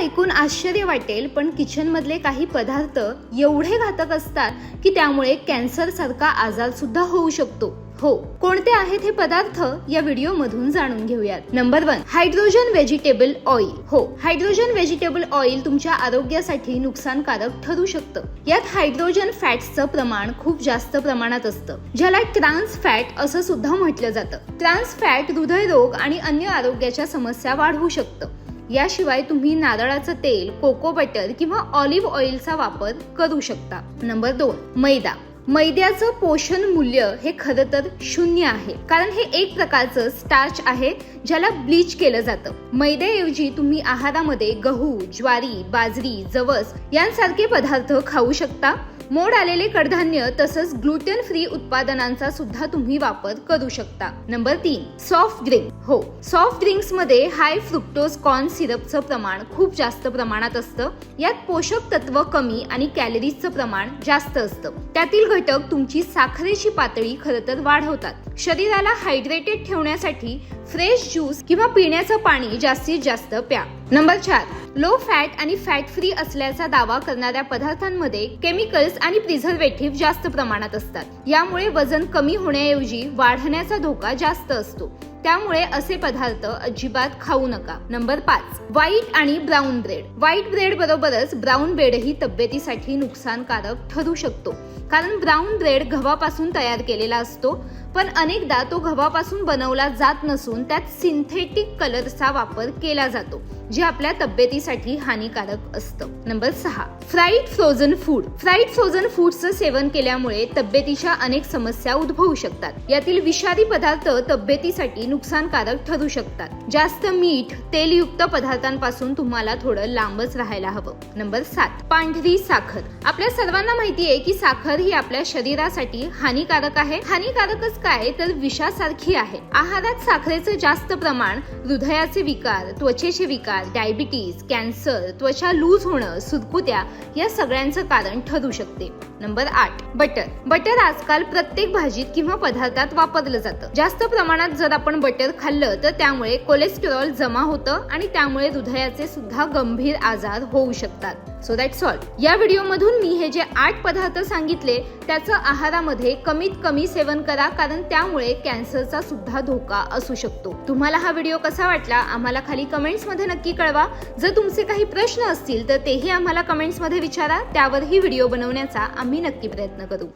ऐकून आश्चर्य वाटेल पण किचनमधले काही पदार्थ एवढे घातक असतात की त्यामुळे कॅन्सरसारखा आजार सुद्धा होऊ शकतो. हो कोणते आहेत हे पदार्थ? या व्हिडिओ मधून जाणून घेऊयात. Number one hydrogen vegetable oil हो हायड्रोजन व्हेजिटेबल ऑइल तुमच्या आरोग्यासाठी नुकसानकारक ठरू शकतं. यात हायड्रोजन फॅट्सचं प्रमाण खूप जास्त प्रमाणात असतं ज्याला ट्रान्स फॅट असं सुद्धा म्हटलं जातं. ट्रान्स फॅट हृदयरोग आणि अन्य आरोग्याच्या समस्या वाढवू शकतं. याशिवाय तुम्ही नारळाचं तेल कोको बटर किंवा ऑलिव्ह ऑइलचा वापर करू शकता. नंबर दोन मैदा. मैद्याचं पोषण मूल्य हे खरं तर शून्य आहे. कारण हे एक प्रकारचं स्टार्च आहे ज्याला ब्लीच केलं जातं. मैद्याऐवजी तुम्ही आहारामध्ये गहू ज्वारी बाजरी जवस यांसारखे पदार्थ खाऊ शकता. मोड आलेले कडधान्य तसंच ग्लुटेन फ्री उत्पादनांचा सुद्धा तुम्ही वापर करू शकता. नंबर तीन सॉफ्ट ड्रिंक हो सॉफ्ट ड्रिंक्समध्ये हाय फ्रुक्टोज कॉर्न सिरपचं प्रमाण खूप जास्त प्रमाणात असतं. यात पोषक तत्व कमी आणि कॅलरीजचं प्रमाण जास्त असतं. त्यातील घटक तुमची साखरेची पातळी खरं तर वाढवतात. शरीराला हायड्रेटेड ठेवण्यासाठी फ्रेश ज्यूस किंवा पिण्याचं पाणी जास्तीत जास्त प्या. नंबर चार लो फॅट आणि फॅट फ्री असल्याचा दावा करणाऱ्या पदार्थांमध्ये केमिकल्स आणि प्रिझर्वेटिव्ह जास्त प्रमाणात असतात. यामुळे वजन कमी होण्याऐवजी वाढण्याचा धोका जास्त असतो. त्यामुळे असे पदार्थ अजिबात खाऊ नका. नंबर पाच व्हाईट आणि ब्राऊन ब्रेड. व्हाईट ब्रेड बरोबरच ब्राऊन ब्रेडही तब्येतीसाठी नुकसानकारक ठरू शकतो. कारण ब्राऊन ब्रेड गव्हापासून तयार केलेला असतो. पण अनेकदा तो गव्हापासून बनवला जात नसून त्यात सिंथेटिक कलरचा वापर केला जातो जे आपल्या तब्येतीसाठी हानिकारक असतं. नंबर सहा. Fried frozen food fried frozen फूडचं सेवन केल्यामुळे तब्येतीच्या अनेक समस्या उद्भवू शकतात. यातील विषारी पदार्थ तब्येतीसाठी नुकसानकारक ठरू शकतात. जास्त मीठ तेलयुक्त पदार्थांपासून तुम्हाला थोडं लांबच राहायला हवं. नंबर सात. पांढरी साखर. आपल्या सर्वांना माहिती आहे की साखर ही आपल्या शरीरासाठी हानिकारक आहे. हानिकारकच काय तर विषासारखी आहे. आहारात साखरेचं जास्त प्रमाण हृदयाचे विकार त्वचेचे विकार डायबिटीज कॅन्सर त्वचा लूज होणं सुरकुत्या या सगळ्यांचं कारण ठरू शकते. नंबर आठ बटर. बटर आजकाल प्रत्येक भाजीत किंवा पदार्थात वापरलं जातं. जास्त प्रमाणात जर आपण बटर खाल्लं तर त्यामुळे कोलेस्टेरॉल जमा होतं आणि त्यामुळे हृदयाचे सुद्धा गंभीर आजार होऊ शकतात. सो दॅट्स ऑल या व्हिडिओमधून मी हे जे आठ पदार्थ सांगितले त्याचं आहारामध्ये कमीत कमी सेवन करा कारण त्यामुळे कॅन्सरचा सुद्धा धोका असू शकतो. तुम्हाला हा व्हिडिओ कसा वाटला आम्हाला खाली कमेंट्समध्ये नक्की कळवा. जर तुमचे काही प्रश्न असतील तर तेही आम्हाला कमेंट्समध्ये विचारा. त्यावरही व्हिडिओ बनवण्याचा आम्ही नक्की प्रयत्न करू.